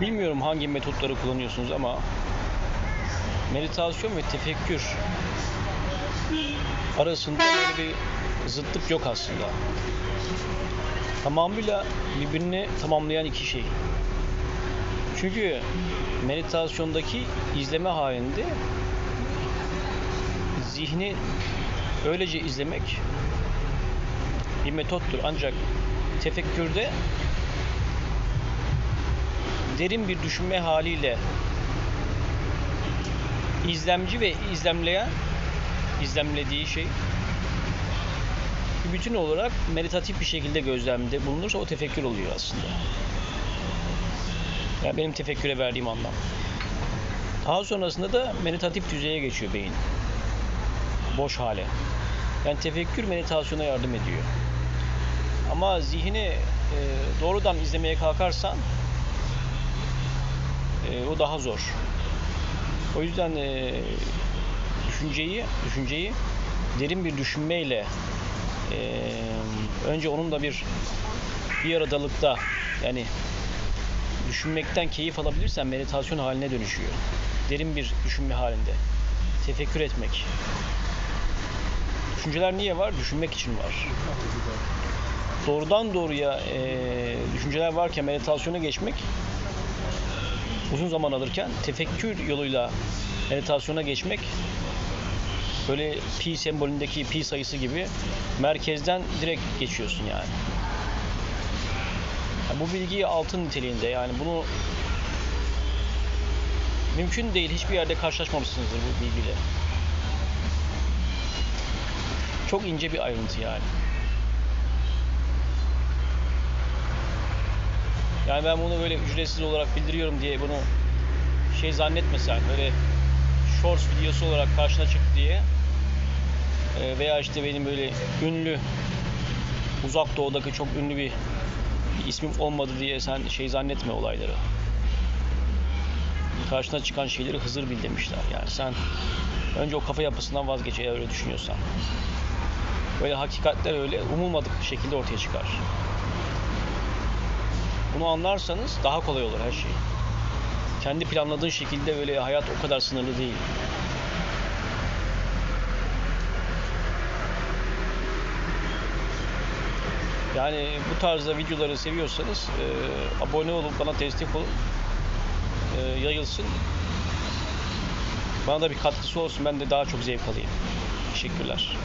Bilmiyorum hangi metotları kullanıyorsunuz ama meditasyon ve tefekkür arasında böyle bir zıtlık yok aslında. Tamamıyla birbirini tamamlayan iki şey. Çünkü meditasyondaki izleme halinde zihni öylece izlemek bir metottur. Ancak tefekkürde derin bir düşünme haliyle izlemci ve izlemleyen izlemlediği şey bütün olarak meditatif bir şekilde gözlemde bulunursa o tefekkür oluyor aslında. Yani benim tefekküre verdiğim anlam. Daha sonrasında da meditatif düzeye geçiyor beyin. Boş hale. Yani tefekkür meditasyona yardım ediyor. Ama zihni e, doğrudan izlemeye kalkarsan e, o daha zor. O yüzden e, düşünceyi düşünceyi derin bir düşünmeyle e, önce onunla bir bir aradalıkta yani düşünmekten keyif alabilirsen meditasyon haline dönüşüyor. Derin bir düşünme halinde. Tefekkür etmek. Düşünceler niye var? Düşünmek için var. Doğrudan doğruya e, düşünceler varken meditasyona geçmek uzun zaman alırken tefekkür yoluyla meditasyona geçmek böyle pi sembolündeki pi sayısı gibi merkezden direkt geçiyorsun yani. Yani bu bilgi altın niteliğinde yani bunu mümkün değil hiçbir yerde karşılaşmamışsınızdır bu bilgiyle. Çok ince bir ayrıntı yani. Yani ben bunu böyle ücretsiz olarak bildiriyorum diye bunu şey zannetmesen böyle shorts videosu olarak karşına çıktı diye e, veya işte benim böyle ünlü uzak doğudaki çok ünlü bir, bir ismim olmadı diye sen şey zannetme olayları. Karşına çıkan şeyleri Hızır bil demişler. Yani sen önce o kafa yapısından vazgeç eğer öyle düşünüyorsan. Böyle hakikatler öyle umulmadık bir şekilde ortaya çıkar. Bunu anlarsanız daha kolay olur her şey. Kendi planladığın şekilde böyle hayat o kadar sınırlı değil. Yani bu tarzda videoları seviyorsanız e, abone olup bana destek olun. E, yayılsın. Bana da bir katkısı olsun. Ben de daha çok zevk alayım. Teşekkürler.